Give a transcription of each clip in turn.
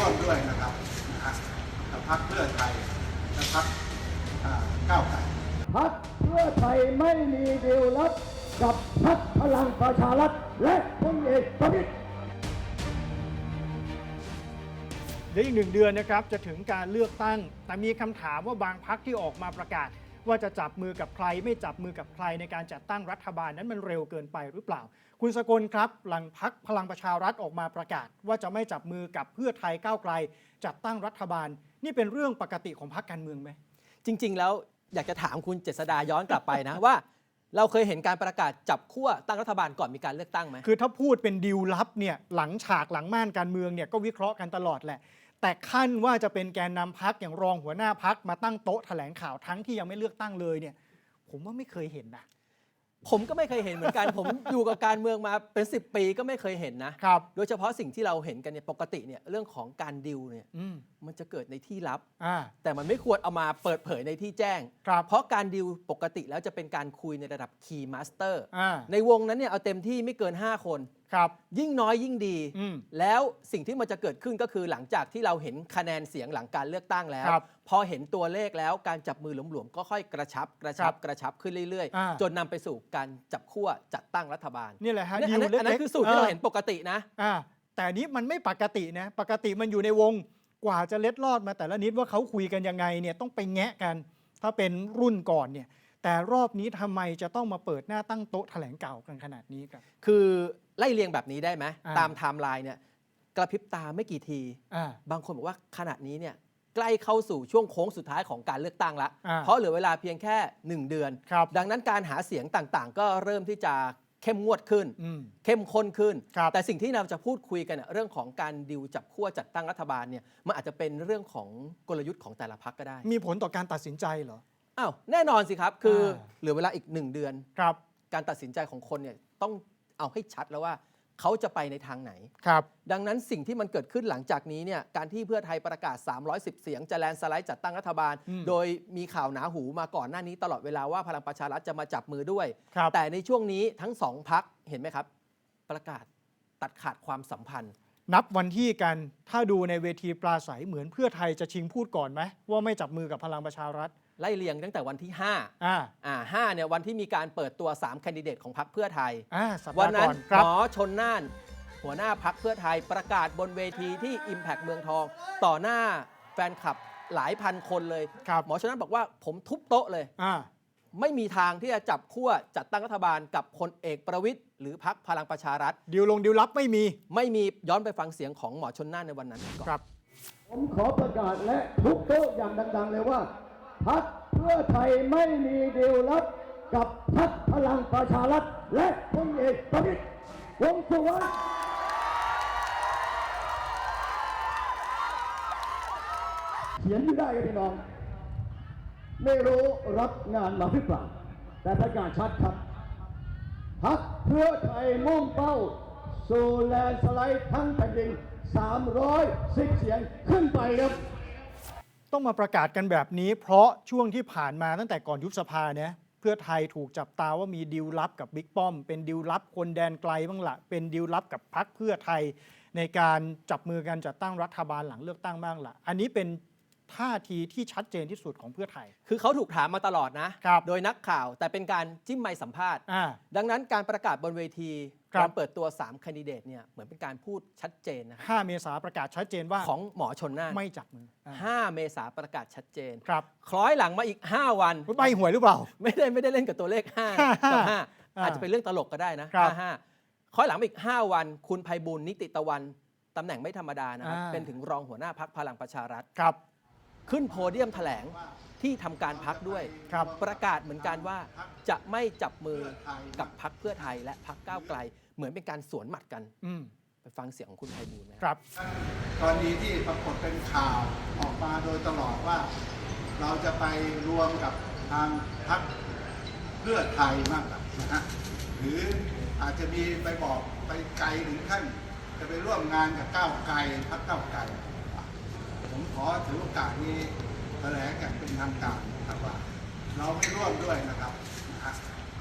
ร่วมด้วยนะครับนะฮะกับพรรคเพื่อไทยและพรรคอ่าก้าวไกล พักเพื่อไทยไม่มีดีลลับกับพักพลังประชารัฐและพลเอกประวิตรเดี๋ยวอีกหนึ่งเดือนนะครับจะถึงการเลือกตั้ง แต่มีคำถามว่าบางพักที่ออกมาประกาศ ว่าจะจับมือกับใคร ไม่จับมือกับใครในการจัดตั้งรัฐบาลนั้นมันเร็วเกินไปหรือเปล่า คุณสกลครับ หลังพักพลังประชารัฐออกมาประกาศ ว่าจะไม่จับมือกับเพื่อไทยก้าวไกล จัดตั้งรัฐบาล นี่เป็นเรื่องปกติของพักการเมืองไหมจริง ๆ แล้วอยากจะถามคุณเจษดาย้อนกลับไปนะว่าเราเคยเห็นการประกาศจับขั้วตั้งรัฐบาลก่อนมีการเลือกตั้งไหมคือถ้าพูดเป็นดีลลับเนี่ยหลังฉากหลังม่านการเมืองเนี่ยก็วิเคราะห์กันตลอดแหละ แต่ขั้นว่าจะเป็นแกนนำพักอย่างรองหัวหน้าพักมาตั้งโต๊ะแถลงข่าวทั้งที่ยังไม่เลือกตั้งเลยเนี่ย ผมว่าไม่เคยเห็นนะผมก็ไม่เคยเห็นเหมือนกัน ผมอยู่กับการเมืองมาเป็น 10 ปีก็ไม่เคยเห็นนะครับโดยเฉพาะสิ่งที่เราเห็นกันเนี่ยปกติเนี่ยเรื่องของการดิวเนี่ยอืมมันจะเกิดในที่ลับอ่าแต่มันไม่ควรเอามาเปิดเผยในที่แจ้งครับเพราะการดิวปกติแล้วจะเป็นการคุยในระดับ Key Master อ่าในวงนั้นเนี่ยเอาเต็มที่ไม่เกิน 5 คน ครับ ยิ่งน้อยยิ่งดี อืม แล้วสิ่งที่มันจะเกิดขึ้นก็คือหลังจากที่เราเห็นคะแนนเสียงหลังการเลือกตั้งแล้ว ครับพอเห็นตัวเลขแล้วการจับมือหลวมๆก็ค่อยกระชับกระชับครับกระชับขึ้นเรื่อยอ่า ๆ จนนำไปสู่การจับขั้วจัดตั้งรัฐบาลนี่แหละฮะเนี่ยดีอันลนั้นเล็กๆอันนั้นคือสูตรที่เราเห็นปกตินะ อ่าแต่อันนี้มันไม่ปกตินะ ปกติมันอยู่ในวงกว่าจะเล็ดลอดมาแต่ละนิดว่าเขาคุยกันยังไงเนี่ยต้องไปแงะกัน ถ้าเป็นรุ่นก่อนเนี่ย แต่รอบนี้ทำไมจะต้องมาเปิดหน้าตั้งโต๊ะแถลงข่าวกันขนาดนี้ครับ คือไล่เรียงแบบนี้ได้ไหมอ่าตามไทม์ไลน์เนี่ยกระพริบตาไม่กี่ทีอ่าบางคนบอกว่าขณะนี้เนี่ยใกล้เข้าสู่ช่วงโค้งสุดท้ายของการเลือกตั้งละอ่าเพราะเหลือเวลาเพียงแค่ 1 เดือนครับดังนั้นการหาเสียงต่างๆ ก็เริ่มที่จะเข้มงวดขึ้นอืมเข้มข้นขึ้นครับแต่สิ่งที่เราจะพูดคุยกันเนยเรื่องของการดิวจับขั้วจัดตั้งรัฐบาลเนี่ยมันอาจจะเป็นเรื่องของกลยุทธ์ของแต่ละพักก็ได้ มีผลต่อการตัดสินใจเหรอ อ้าวแน่นอนสิครับคืออ่าเหลือเวลาอีกหนึ่งเดือน ครับการตัดสินใจของคนเนี่ยต้องเอาให้ชัดแล้วว่าเขาจะไปในทางไหน ครับดังนั้นสิ่งที่มันเกิดขึ้นหลังจากนี้เนี่ยการที่เพื่อไทยประกาศ 310 เสียงจะแลนด์สไลด์จัดตั้งรัฐบาลอืมโดยมีข่าวหนาหูมาก่อนหน้านี้ตลอดเวลาว่าพลังประชารัฐจะมาจับมือด้วย ครับ แต่ในช่วงนี้ทั้งสองพักเห็นไหมครับ ประกาศตัดขาดความสัมพันธ์ นับวันที่กันถ้าดูในเวทีปราศัยเหมือนเพื่อไทยจะชิงพูดก่อนไหมว่าไม่จับมือกับพลังประชารัฐ ไล่เรียงตั้งแต่วันที่5อ่าอ่าห้าเนี่ยวันที่มีการเปิดตัว3แคนดิเดตของพรรคเพื่อไทย อ่าสัปวัดานห์นั้ก่นอนคหรับมอชนน่าน หัวหน้าพักเพื่อไทยประกาศบนเวทีที่ Impact เมืองทอง ต่อหน้าแฟนคลับหลายพันคนเลย ครับหมอชนน่านบอกว่าผมทุบโต๊ะเลย อ่าไม่มีทางที่จะจับขั้วจัดตั้งรัฐบาลกับพลเอกประวิทย์หรือพักพลังประชารัฐ ดิวลงดิวลับไม่มีไม่มีย้อนไปฟังเสียงของหมอชนน่านในวันนั้นก่อน ครับ ผมขอประกาศและทุกโต๊ะอย่างดัง ๆ เลยว่า พักเพื่อไทยไม่มีดีลลับกับพักพลังประชารัฐและพลเอกประวิตรวงสุวรรณเขียนอยู่ได้ครับพี่น้อง ไม่รู้รับงานมาหรือเปล่า แต่ประกาศชัดครับพักเพื่อไทยมุ่งเป้า สู่แลนสไลด์ทั้งแผ่นดิน310 เสียงขึ้นไปครับ ต้องมาประกาศกันแบบนี้ เพราะช่วงที่ผ่านมาตั้งแต่ก่อนยุบสภาเนี่ยเพื่อไทยถูกจับตาว่ามีดิวลับกับบิ๊กป้อม เป็นดิวลับคนแดนไกลบ้างละเป็นดิวลับกับพักเพื่อไทยในการจับมือกันจัดตั้งรัฐบาลหลังเลือกตั้งบ้างละอันนี้เป็นท่าทีที่ชัดเจนที่สุดของเพื่อไทย คือเขาถูกถามมาตลอดนะครับโดยนักข่าวแต่เป็นการจิ้มไมค์สัมภาษณ์อ่าดังนั้นการประกาศบนเวทีครับ การเปิดตัว3แคนดิเดตเนี่ยเหมือนเป็นการพูดชัดเจนนะครับ5เมษาประกาศชัดเจนว่าของหมอชนน่านไม่จับมืออ่า5เมษาประกาศชัดเจนครับคล้อยหลังมาอีก 5 วันใบหวยหรือเปล่า ไม่ได้ไม่ได้เล่นกับตัวเลข5กับ5อาจจะเป็นเรื่องตลกก็ได้นะครับ55คล้อยหลังมาอีก 5 วัน คุณไพบุญนิติตะวันตำแหน่งไม่ธรรมดานะครับอ่าเป็นถึงรองหัวหน้าพักพลังประชารัฐครับ ขึ้นโพเดียมแถลง ที่ทำการพักด้วย ครับ ประกาศเหมือนกันว่าจะไม่จับมือกับพักเพื่อไทยและพักก้าวไกล เหมือนเป็นการสวนหมัดกัน อืมไปฟังเสียงของคุณไพบูลย์นะคครับรับ กรณีที่ปรากฏเป็นข่าวออกมาโดยตลอดว่า เราจะไปรวมกับทางพรรคเพื่อไทยมากกว่านะฮะหรืออาจจะมีไปบอกไปไกลถึงขั้นจะไปร่วมงานกับก้าวไกลพรรคก้าวไกล ผมขอถือโอกาสนี้ แถลงอย่างเป็นทางการนะครับว่า เราไม่ร่วมด้วยนะครับนะฮะ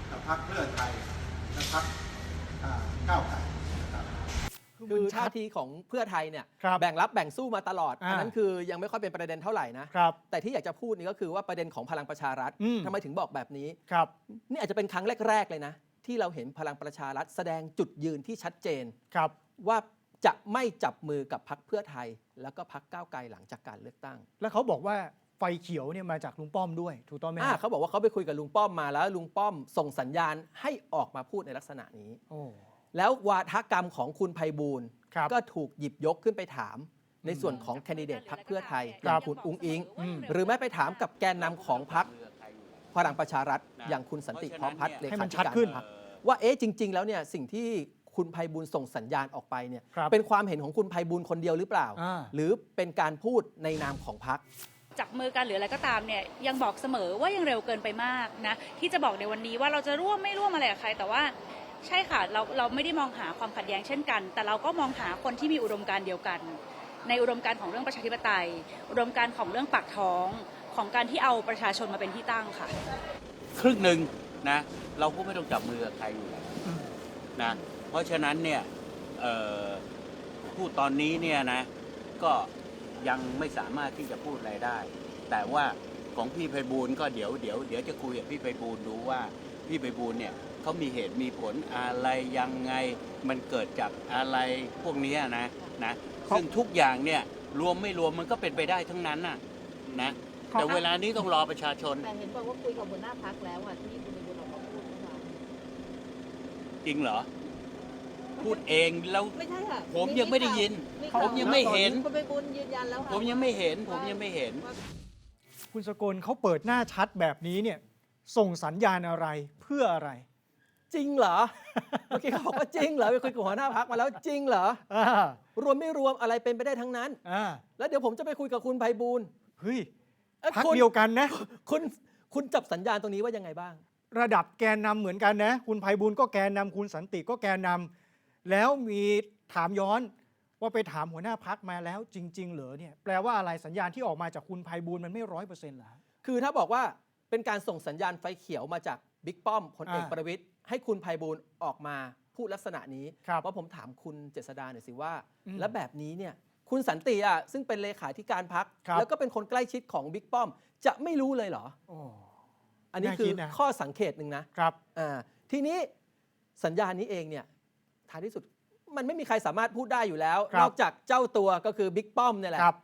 กับพรรคเพื่อไทยและพรรคอ่าก้าวไกลนะครับคือมันชัท่าดทีของเพื่อไทยเนี่ยครับแบ่งรับแบ่งสู้มาตลอดอ่าอันนั้นคือยังไม่ค่อยเป็นประเด็นเท่าไหร่นะครับแต่ที่อยากจะพูดนี่ก็คือว่าประเด็นของพลังประชารัฐอืมทำไมถึงบอกแบบนี้ครับนี่อาจจะเป็นครั้งแรก ๆ เลยนะ ที่เราเห็นพลังประชารัฐ แสดงจุดยืนที่ชัดเจนครับว่าจะไม่จับมือกับพักเพื่อไทย แล้วก็พักก้าวไกลหลังจากการเลือกตั้ง แล้วเขาบอกว่า ไฟเขียวเนี่ยมาจากลุงป้อมด้วย ถูกต้องไหมอ่าฮะเขาบอกว่าเขาไปคุยกับลุงป้อมมาแล้ว ลุงป้อมส่งสัญญาณให้ออกมาพูดในลักษณะนี้ โอ้ แล้ววาทกรรมของคุณไพบูลย์ครับก็ถูกหยิบยกขึ้นไปถาม ในส่วนของแคนดิเดตพักเพื่อไทยอครัย่าบ งคุณอุ้งอิง อืม หรือแม้ไปถามกับแกนนำของพักพลังประชารัฐ อย่างคุณสันติพร้อมพัฒน์เลให้ขามันธิชัดการขึ้น พรรคว่าเอ๊ะจริง ๆ แล้วเนี่ยสิ่งที่คุณไพบูลย์ส่งสัญญาณออกไปเนี่ยครับเป็นความเห็นของคุณไพบูลย์คนเดียวหรือเปล่า อ่า หรือเป็นการพูดในนามของพัก จับมือกันหรืออะไรก็ตามเนี่ยยังบอกเสมอว่ายังเร็วเกินไปมากนะที่จะบอกในวันนี้ว่าเราจะร่วมไม่ร่วมอะไรกับใคร แต่ว่าใช่ค่ะเราเราไม่ได้มองหาความขัดแย้งเช่นกัน แต่เราก็มองหาคนที่มีอุดมการณ์เดียวกัน ในอุดมการณ์ของเรื่องประชาธิปไตย อุดมการณ์ของเรื่องปากท้องของการที่เอาประชาชนมาเป็นที่ตั้งค่ะ ครึ่งหนึ่งนะเราก็ไม่ต้องจับมือกับใครอยู่แล้วนะเพราะฉะนั้นเนี่ยพูดตอนนี้เนี่ยนะก็ ยังไม่สามารถที่จะพูดอะไรได้ แต่ว่าของพี่ไพบูลย์ก็เดี๋ยวเดี๋ยวเดี๋ยวจะคุยกับพี่ไพบูลย์ดูว่าพี่ไพบูลย์เนี่ยเขามีเหตุมีผลอะไรยังไงมันเกิดจากอะไรพวกเนี้ยนะนะซึ่งทุกอย่างเนี่ยรวมไม่รวมมันก็เป็นไปได้ทั้งนั้นน่ะนะแต่เวลานี้ต้องรอประชาชน แต่เห็นบอกว่าคุยกับหัวหน้าพักแล้วอะที่คุณบุญออกมาพูดเมื่อวานจริงเหรอ พูดเองแล้ว ไม่ใช่ค่ะผมยังไม่ได้ยิน ข่าวผมยังไม่เห็น คุณไปบุญยืนยันแล้วค่ะผมยังไม่เห็น ผมยังไม่เห็น ว่า คุณสกลเขาเปิดหน้าชัดแบบนี้เนี่ยส่งสัญญาณอะไรเพื่ออะไร จริงเหรอ เมื่อกี้เขาบอกว่าจริงเหรอไปคุยกับหัวหน้าพักมาแล้วจริงเหรอ อ่ารวมไม่รวมอะไรเป็นไปได้ทั้งนั้น อ่าแล้วเดี๋ยวผมจะไปคุยกับคุณไพบูลย์เฮ้ยเอ้ยพักคุณเดียวกันนะ คุณคุณจับสัญญาณตรงนี้ว่ายังไงบ้าง ระดับแกนนำเหมือนกันนะ คุณไพบูลย์ก็แกนนำคุณสันติก็แกนนำ แล้วมีถามย้อนว่าไปถามหัวหน้าพักมาแล้วจริง ๆ เหรอเนี่ยแปลว่าอะไรสัญญาณที่ออกมาจากคุณไพบูลย์มันไม่ร้อยเปอร์เซ็นต์เหรอคือถ้าบอกว่าเป็นการส่งสัญญาณไฟเขียวมาจากบิ๊กป้อมพลเอกอ่าประวิตยให้คุณไพบูลย์ออกมาพูดลักษณะนี้ครับว่าผมถามคุณเจษดาหน่อยสิว่าอืมแล้วแบบนี้เนี่ยคุณสันติอะซึ่งเป็นเลขาธิการพักครับแล้วก็เป็นคนใกล้ชิดของบิ๊กป้อม จะไม่รู้เลยเหรอโอ้อันนี้น่าคืคิอดนะข้อสังเกตหนึ่งนะครับอ่าทีนี้สัญญาณนี้เองเนี่ย ท้ายที่สุดมันไม่มีใครสามารถพูดได้อยู่แล้ว ครับ นอกจากเจ้าตัวก็คือบิ๊กป้อมเนี่ยแหละครับ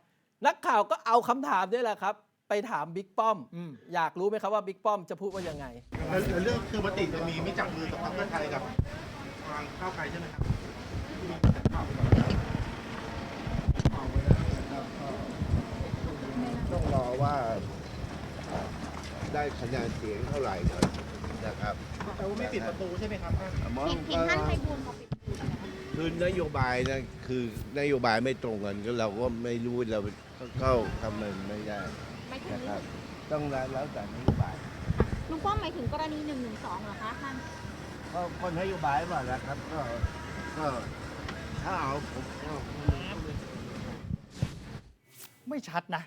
นักข่าวก็เอาคำถามนี่แหละครับ ไปถามบิ๊กป้อม อืม อยากรู้ไหมครับว่าบิ๊กป้อมจะพูดว่ายังไง แล้วแล้วเรื่องคือมติจะมีไม่จับมือกับพรรคเพื่อไทยกับทางก้าวไกลใช่ไหมครับต้องรอว่าได้คะแนนเสียงเท่าไหร่ก่อน นะครับแต่ว่าไม่ปิดประตูใช่ไหมครับท่านมองเห็นท่านไพบูลย์เขาปิดประตูกันนะคะ คือนโยบายนะคือนโยบายไม่ตรงกันก็เราก็ไม่รู้เราเข้าทำมันไม่ได้ไม่ถึงนะครับ ต้องแล้วแต่นโยบายลุงป้อมหมายถึงกรณีหนึ่งหนึ่งสองเหรอคะท่าน ก็ก็นโยบายว่าแล้วครับก็ก็ถ้าเอาผมก็ไม่ชัดนะ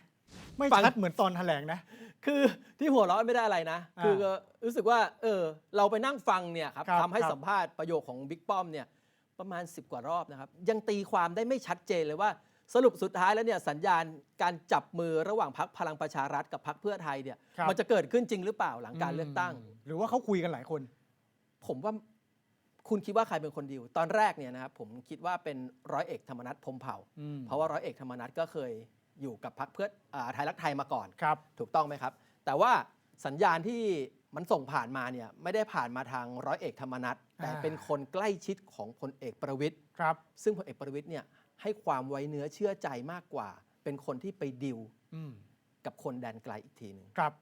ไม่ฟัง ชัดเหมือนตอนแถลงนะ คือที่หัวเราะไม่ได้อะไรนะอ่าคือรู้สึกว่าเออเราไปนั่งฟังเนี่ยครับครับทำให้ครับ สัมภาษณ์ประโยคของบิ๊กป้อมเนี่ยประมาณ 10 กว่ารอบนะครับ ยังตีความได้ไม่ชัดเจนเลยว่า สรุปสุดท้ายแล้วเนี่ยสัญญาณการจับมือระหว่างพักพลังประชารัฐกับพักเพื่อไทยเนี่ยครับ มันจะเกิดขึ้นจริงหรือเปล่าหลังการเลือกตั้ง มหรือว่าเขาคุยกันหลายคน ผมว่าคุณคิดว่าใครเป็นคนดีลตอนแรกเนี่ยนะครับผมคิดว่าเป็นร้อยเอกธรรมนัฐพรหมเผ่า อืม เพราะว่าร้อยเอกธรรมนัฐก็เคย อยู่กับพรรคเพื่ออาไทยรักไทยมาก่อนครับ ถูกต้องไหมครับ แต่ว่าสัญญาณที่มันส่งผ่านมาเนี่ยไม่ได้ผ่านมาทางร้อยเอกธรรมนัฐแต่อ่าเป็นคนใกล้ชิดของพลเอกประวิตยครับ ซึ่งพลเอกประวิตยเนี่ยให้ความไว้เนื้อเชื่อใจมากกว่า เป็นคนที่ไปดิวอืมกับคนแดนไกลอีกทีหนึ่งครับ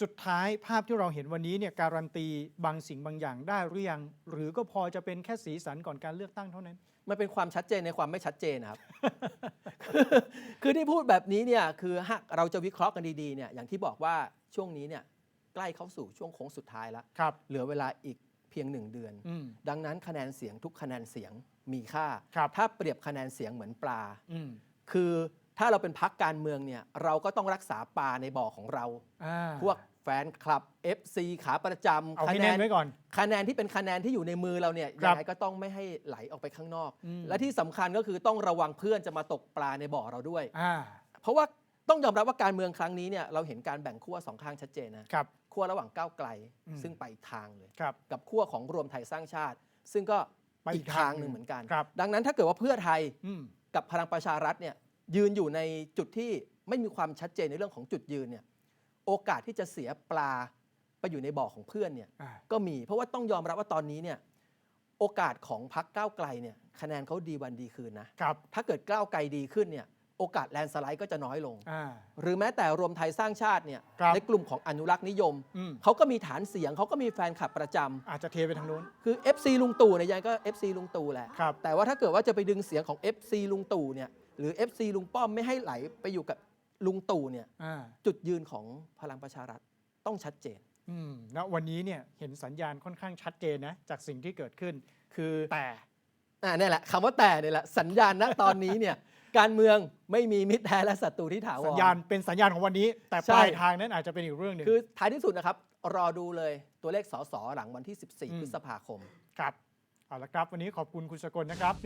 สุดท้ายภาพที่เราเห็นวันนี้เนี่ยการันตีบางสิ่งบางอย่างได้หรือยัง หรือก็พอจะเป็นแค่สีสันก่อนการเลือกตั้งเท่านั้น มันเป็นความชัดเจนในความไม่ชัดเจนนะครับคือคือที่พูดแบบนี้เนี่ยคือหากเราจะวิเคราะห์กันดีๆเนี่ยอย่างที่บอกว่าช่วงนี้เนี่ยใกล้เข้าสู่ช่วงโค้งสุดท้ายแล้วครับ เหลือเวลาอีกเพียงหนึ่งเดือน อืม ดังนั้นคะแนนเสียงทุกคะแนนเสียงมีค่า ครับ ถ้าเปรียบคะแนนเสียงเหมือนปลา อืม คือ ถ้าเราเป็นพักการเมืองเนี่ยเราก็ต้องรักษาปลาในบ่อของเรา อ่าพวกแฟนคลับ FC ขาประจำเอาให้แน่นไว้ก่อน คะแนนที่เป็นคะแนนที่อยู่ในมือเราเนี่ยครัยับ งไงก็ต้องไม่ให้ไหลออกไปข้างนอก อืมและที่สำคัญก็คือต้องระวังเพื่อนจะมาตกปลาในบ่อเราด้วย อ่าเพราะว่าต้องยอมรับว่าการเมืองครั้งนี้เนี่ยเราเห็นการแบ่งขั้วสองข้างชัดเจนนะครับ ขั้วระหว่างก้าวไกล อืม ซึ่งไปอีกทางเลย ครับ กับขั้วของรวมไทยสร้างชาติ ซึ่งก็ไปอีอีกกทาทางงหหนึ่นึ่งงเหมือนกัน ครับ ดังนั้นถ้าเกิดว่าเพื่อไทยอืม กับพลังประชารัฐเนี่ย ยืนอยู่ในจุดที่ไม่มีความชัดเจนในเรื่องของจุดยืนเนี่ยโอกาสที่จะเสียปลาไปอยู่ในบ่อของเพื่อนเนี่ยอ่า ก็มีเพราะว่าต้องยอมรับว่าตอนนี้เนี่ยโอกาสของพรรคก้าวไกลเนี่ยคะแนนเขาดีวันดีคืนนะ ครับถ้าเกิดก้าวไกลดีขึ้นเนี่ยโอกาสแลนด์สไลด์ก็จะน้อยลง อ่า หรือแม้แต่รวมไทยสร้างชาติเนี่ยครับในกลุ่มของอนุรักษ์นิยม อืม เขาก็มีฐานเสียงเขาก็มีแฟนคลับประจำอาจจะเทไปทางนู้น คือ FC ลุงตู่เนี่ยยังไงก็ FC ลุงตู่แหละ ครับ แต่ว่าถ้าเกิดว่าจะไปดึงเสียงของ FC ลุงตู่เนี่ย หรือ FC ลุงป้อมไม่ให้ไหลไปอยู่กับลุงตู่เนี่ยอ่าจุดยืนของพลังประชารัฐต้องชัดเจน อืมณวันนี้เนี่ยเห็นสัญญาณค่อนข้างชัดเจนนะจากสิ่งที่เกิดขึ้น คือแต่อ่าเนี่ยแหละคำว่าแต่เนี่ยแหละสัญญาณณตอนนี้เนี่ย การเมืองไม่มีมิตรแท้และศัตรูที่ถาวร สัญญาณเป็นสัญญาณของวันนี้ แต่ใช่ ปลายทางนั้นอาจจะเป็นอีกเรื่องหนึ่ง คือท้ายที่สุดนะครับ รอดูเลยตัวเลขสสหลังวันที่ อืม14พฤษภาคม ครับเอาละครับ วันนี้ขอบคุณคุณสกลนะครับ